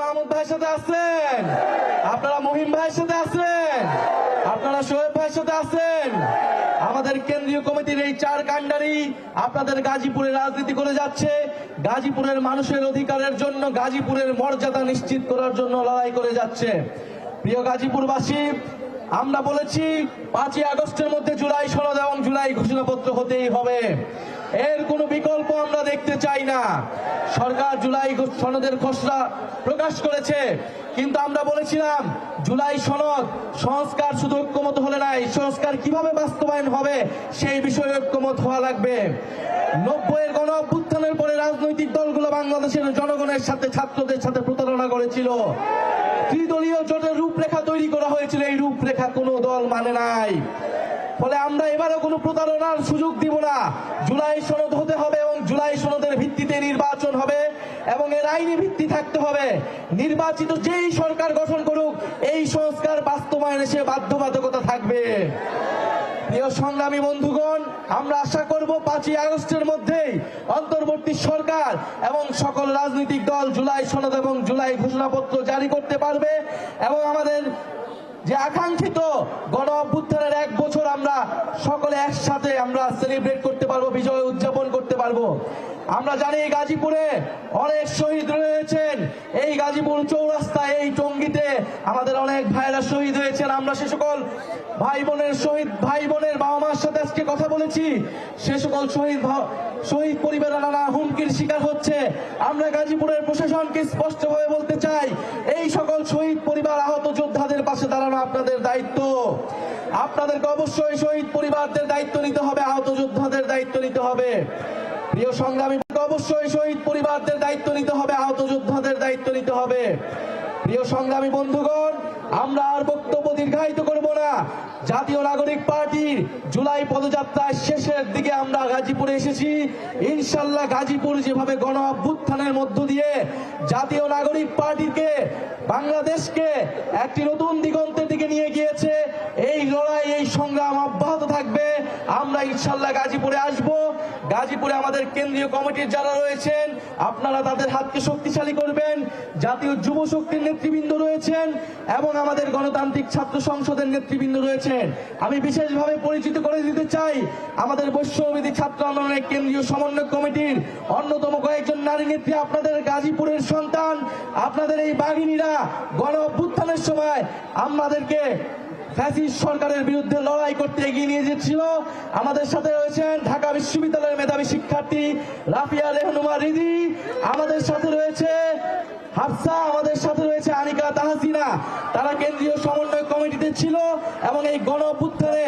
মাহমুদ ভাইয়ের সাথে আছেন? আপনারা মহিম ভাইয়ের সাথে আছেন? আপনারা শোয়েব ভাইয়ের সাথে আছেন? আমাদের কেন্দ্রীয় কমিটির এই চার কাণ্ডারি আপনাদের গাজীপুরে রাজনীতি করে যাচ্ছে। গাজীপুরের মানুষের অধিকারের জন্য, গাজীপুরের মর্যাদা নিশ্চিত করার জন্য লড়াই করে যাচ্ছে। প্রিয় গাজীপুরবাসী, আমরা বলেছি, পাঁচই আগস্টের মধ্যে জুলাই সনদ এবং জুলাই ঘোষণাপত্র হতেই হবে। এর কোনো বিকল্প আমরা দেখতে চাই না। সরকার জুলাই সনদের খসড়া প্রকাশ করেছে, কিন্তু আমরা বলেছিলাম জুলাই সনদ সংস্কার শুধু ঐক্যমত হলে নাই। সংস্কার কীভাবে বাস্তবায়ন হবে সেই বিষয়ে ঐক্যমত হওয়া লাগবে। নব্বইয়ের গণ অভ্যুত্থানের পরে রাজনৈতিক দলগুলো বাংলাদেশের জনগণের সাথে, ছাত্রদের সাথে প্রতারণা করেছিল। ত্রিদলীয় জোটের রূপরেখা তৈরি করা হয়েছিল। এই রূপরেখা কোনো দল মানে নাই। ফলে আমরা এবারও কোনো প্রতারণার সুযোগ দিব না। জুলাই সনদ হতে হবে এবং জুলাই সনদের ভিত্তিতে নির্বাচন হবে এবং এর আইনি ভিত্তি থাকতে হবে। নির্বাচিত যেই সরকার গঠন করুক, এই সংস্কার বাস্তবায়নে সে বাধ্যবাধকতা থাকবে। প্রিয় সংগ্রামী বন্ধুগণ, আমরা আশা করব পাঁচই আগস্টের মধ্যেই অন্তর্বর্তী সরকার এবং সকল রাজনৈতিক দল জুলাই সনদ এবং জুলাই ঘোষণাপত্র জারি করতে পারবে এবং আমাদের যে আকাঙ্ক্ষিত গণ অভ্যুত্থানের এক বছর আমরা সকলে একসাথে আমরা সেলিব্রেট করতে পারব, বিজয় উদযাপন করতে পারব। আমরা জানি গাজীপুরে অনেক শহীদ রয়েছেন। এই গাজীপুর চৌরাস্তা, এই টঙ্গিতে আমাদের অনেক ভাইরা শহীদ হয়েছেন। আমরা সে সকল ভাই বোনের শহীদ ভাই বোনের বাবা মার সাথে আজকে কথা বলেছি। সে সকল শহীদ শহীদ পরিবারের নানা হুমকির শিকার হচ্ছে। আমরা গাজীপুরের প্রশাসনকে স্পষ্টভাবে বলতে চাই, এই সকল শহীদ পরিবার আহত পাশে দাঁড়ানো আপনাদের দায়িত্ব। আপনাদেরকে অবশ্যই শহীদ পরিবারদের দায়িত্ব নিতে হবে, আহত যোদ্ধাদের দায়িত্ব নিতে হবে। প্রিয় সংগ্রামী অবশ্যই শহীদ পরিবারদের দায়িত্ব নিতে হবে, আহত যোদ্ধাদের দায়িত্ব নিতে হবে। প্রিয় সংগ্রামী বন্ধুগণ, আমরা আর বক্তব্য দীর্ঘায়িত করব না। জাতীয় নাগরিক পার্টির জুলাই পদযাত্রার শেষের দিকে আমরা গাজীপুরে এসেছি। ইনশাল্লাহ গাজীপুর যেভাবে গণ অভ্যুত্থানের মধ্য দিয়ে জাতীয় নাগরিক পার্টিকে, বাংলাদেশকে একটি নতুন দিগন্তের দিকে নিয়ে গিয়েছে এই লড়াই এই সংগ্রাম অব্যাহত থাকবে আমরা ইনশাল্লাহ গাজীপুরে আসব। গাজীপুরে আমাদের কেন্দ্রীয় কমিটির যারা রয়েছেন, আপনারা তাদের হাতকে শক্তিশালী করবেন। জাতীয় যুব শক্তির নেতৃবৃন্দ রয়েছেন এবং আমাদের গণতান্ত্রিক ছাত্র সংসদের নেতৃবৃন্দ রয়েছেন। আমি বিশেষভাবে পরিচিত করে দিতে চাই আমাদের বৈশ্যবিধি ছাত্র আন্দোলনের কেন্দ্রীয় সমন্বয় কমিটির অন্যতম কয়েকজন নারী নেত্রী, আপনাদের গাজীপুরের সন্তান, আপনাদের এই বাঘিনীরা গণ অভ্যুত্থানের সময় আমাদেরকে ফ্যাসিস্ট সরকারের বিরুদ্ধে লড়াই করতে এগিয়ে নিয়ে যাচ্ছিল। আমাদের সাথে রয়েছেন ঢাকা বিশ্ববিদ্যালয়ের মেধাবী শিক্ষার্থী রাফিয়া রেহনুমা রিদি। আমাদের সাথে রয়েছে হাফসা, আমাদের সাথে রয়েছে আনিকা তাহাসিনা। তারা কেন্দ্রীয় সমন্বয় কমিটিতে ছিল এবং এই গণ অভ্যুত্থানে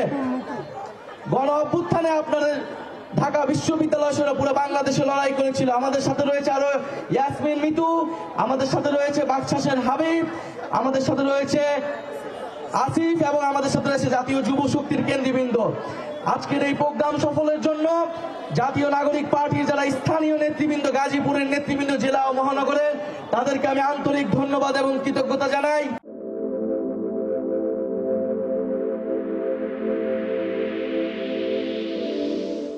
গণ অভ্যুত্থানে আপনাদের ঢাকা বিশ্ববিদ্যালয় সহ পুরো বাংলাদেশে লড়াই করেছিল। আমাদের সাথে রয়েছে আরও ইয়াসমিন মিতু, আমাদের সাথে রয়েছে বাকশাসের হাবিব, আমাদের সাথে রয়েছে আসিফ এবং আমাদের সাথে রয়েছে জাতীয় যুব শক্তির কেন্দ্রবৃন্দ। আজকের এই প্রোগ্রাম সফলের জন্য জাতীয় নাগরিক পার্টির যারা স্থানীয় নেতৃবৃন্দ, গাজীপুরের নেতৃবৃন্দ, জেলা ও মহানগরের, তাদেরকে আমি আন্তরিক ধন্যবাদ এবং কৃতজ্ঞতা জানাই।